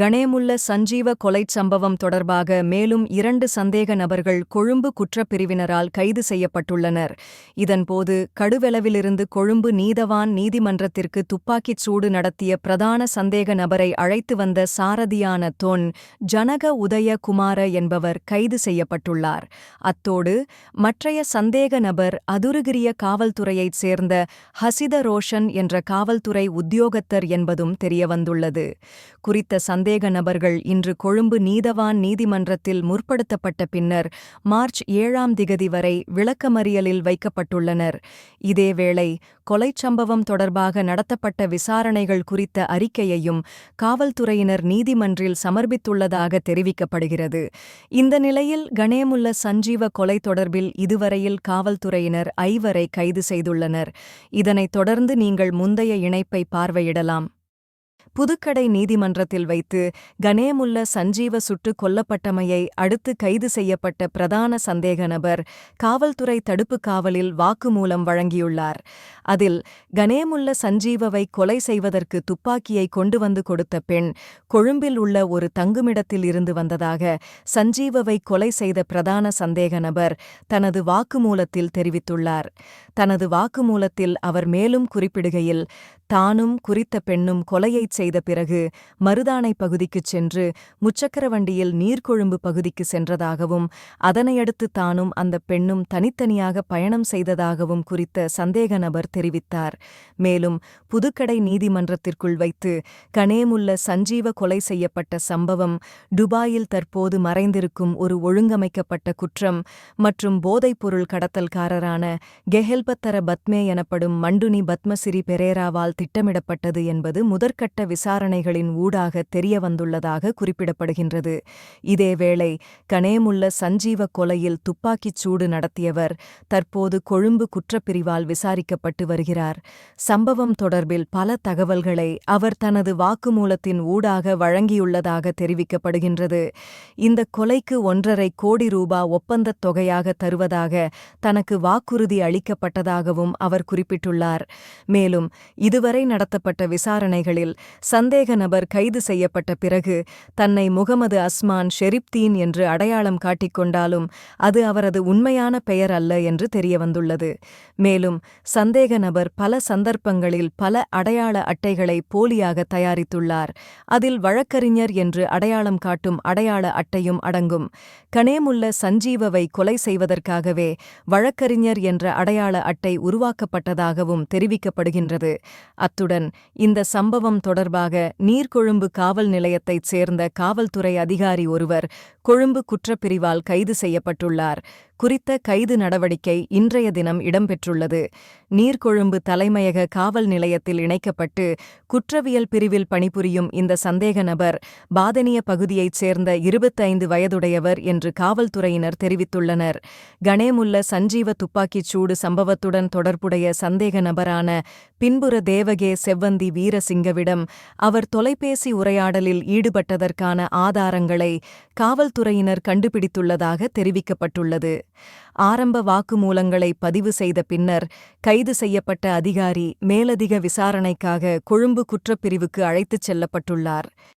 கணேமுல்ல சஞ்சீவ கொலைச் சம்பவம் தொடர்பாக மேலும் இரண்டு சந்தேக நபர்கள் கொழும்பு குற்றப்பிரிவினரால் கைது செய்யப்பட்டுள்ளனர். இதன்போது கடுவெளவிலிருந்து கொழும்பு நீதவான் நீதிமன்றத்திற்கு துப்பாக்கிச் சூடு நடத்திய பிரதான சந்தேக நபரை அழைத்து வந்த சாரதியான தொன் ஜனக உதய குமார என்பவர் கைது செய்யப்பட்டுள்ளார். அத்தோடு மற்றைய சந்தேக நபர் அதுருகிரிய காவல்துறையைச் சேர்ந்த ஹசித ரோஷன் என்ற காவல்துறை உத்தியோகத்தர் என்பதும் தெரியவந்துள்ளது. குறித்த சந்தேக நபர்கள் இன்று கொழும்பு நீதவான் நீதிமன்றத்தில் முற்படுத்தப்பட்ட பின்னர் மார்ச் ஏழாம் திகதி வரை விளக்கமறியலில் வைக்கப்பட்டுள்ளனர். இதேவேளை கொலைச் சம்பவம் தொடர்பாக நடத்தப்பட்ட விசாரணைகள் குறித்த அறிக்கையையும் காவல்துறையினர் நீதிமன்றில் சமர்ப்பித்துள்ளதாக தெரிவிக்கப்படுகிறது. இந்த நிலையில் கணேமுல்ல சஞ்சீவ கொலை தொடர்பில் இதுவரையில் காவல்துறையினர் ஐவரை கைது செய்துள்ளனர். இதனைத் தொடர்ந்து நீங்கள் முந்தைய இணைப்பை பார்வையிடலாம். புதுக்கடை நீதிமன்றத்தில் வைத்து கணேமுல்ல சஞ்சீவ சுட்டுக் கொல்லப்பட்டமையை அடுத்து கைது செய்யப்பட்ட பிரதான சந்தேக நபர் காவல்துறை தடுப்புக் காவலில் வாக்குமூலம் வழங்கியுள்ளார். அதில் கணேமுல்ல சஞ்சீவவை கொலை செய்வதற்கு துப்பாக்கியை கொண்டு வந்து கொடுத்த பெண் கொழும்பில் உள்ள ஒரு தங்குமிடத்தில் இருந்து வந்ததாக சஞ்சீவவை கொலை செய்த பிரதான சந்தேக நபர் தனது வாக்குமூலத்தில் தெரிவித்துள்ளார். தனது வாக்குமூலத்தில் அவர் மேலும் குறிப்பிடுகையில் தானும் குறித்த பெண்ணும் கொலையைச் செய்த செய்த பிறகு மருதானை பகுதிக்குச் சென்று முச்சக்கர வண்டியில் நீர்கொழும்பு பகுதிக்கு சென்றதாகவும் அதனையடுத்து தானும் அந்த பெண்ணும் தனித்தனியாக பயணம் செய்ததாகவும் குறித்த சந்தேக நபர் தெரிவித்தார். மேலும் புதுக்கடை நீதிமன்றத்திற்குள் வைத்து கணேமுல்ல சஞ்சீவ கொலை செய்யப்பட்ட சம்பவம் துபாயில் தற்போது மறைந்திருக்கும் ஒரு ஒழுங்கமைக்கப்பட்ட குற்றம் மற்றும் போதைப்பொருள் கடத்தல்காரரான கெஹெல்பத்தர பத்மே எனப்படும் மண்டுனி பத்மசிறி பெரேராவால் திட்டமிடப்பட்டது என்பது முதற்கட்ட விசாரணைகளின் ஊடாக தெரியவந்துள்ளதாக குறிப்பிடப்படுகின்றது. இதேவேளை கனேமுள்ள சஞ்சீவ கொலையில் துப்பாக்கிச் சூடு நடத்தியவர் தற்போது கொழும்பு குற்றப்பிரிவால் விசாரிக்கப்பட்டு வருகிறார். சம்பவம் தொடர்பில் பல தகவல்களை அவர் தனது வாக்குமூலத்தின் ஊடாக வழங்கியுள்ளதாக தெரிவிக்கப்படுகின்றது. இந்த கொலைக்கு ஒன்றரை கோடி ரூபா ஒப்பந்தத் தொகையாக தருவதாக தனக்கு வாக்குறுதி அளிக்கப்பட்டதாகவும் அவர் குறிப்பிட்டுள்ளார். மேலும் இதுவரை நடத்தப்பட்ட விசாரணைகளில் சந்தேக நபர் கைது செய்யப்பட்ட பிறகு தன்னை முகமது அஸ்மான் ஷெரிப்தீன் என்று அடையாளம் காட்டிக்கொண்டாலும் அது அவரது உண்மையான பெயர் அல்ல என்று தெரியவந்துள்ளது. மேலும் சந்தேக நபர் பல சந்தர்ப்பங்களில் பல அடையாள அட்டைகளை போலியாக தயாரித்துள்ளார். அதில் வழக்கறிஞர் என்று அடையாளம் காட்டும் அடையாள அட்டையும் அடங்கும். கனேமுள்ள சஞ்சீவவை கொலை செய்வதற்காகவே வழக்கறிஞர் என்ற அடையாள அட்டை உருவாக்கப்பட்டதாகவும் தெரிவிக்கப்படுகின்றது. அத்துடன் இந்த சம்பவம் தொடர்பாக நீர்கொழும்பு காவல் நிலையத்தைச் சேர்ந்த காவல்துறை அதிகாரி ஒருவர் கொழும்பு குற்றப்பிரிவால் கைது செய்யப்பட்டுள்ளார். குறித்த கைது நடவடிக்கை இன்றைய தினம் இடம்பெற்றுள்ளது. நீர்கொழும்பு தலைமையக காவல் நிலையத்தில் இணைக்கப்பட்டு குற்றவியல் பிரிவில் பணிபுரியும் இந்த சந்தேக நபர் பாதனிய பகுதியைச் சேர்ந்த இருபத்தைந்து வயதுடையவர் என்று காவல்துறையினர் தெரிவித்துள்ளனர். கணேமுல்ல சஞ்சீவ துப்பாக்கிச் சூடு சம்பவத்துடன் தொடர்புடைய சந்தேக நபரான பின்புற தேவகே செவ்வந்தி வீரசிங்கவிடம் அவர் தொலைபேசி உரையாடலில் ஈடுபட்டதற்கான ஆதாரங்களை காவல்துறையினர் கண்டுபிடித்துள்ளதாக தெரிவிக்கப்பட்டுள்ளது. ஆரம்ப வாக்குமூலங்களை பதிவு செய்த பின்னர் கைது செய்யப்பட்ட அதிகாரி மேலதிக விசாரணைக்காக கொழும்பு குற்றப்பிரிவுக்கு அழைத்துச் செல்லப்பட்டுள்ளார்.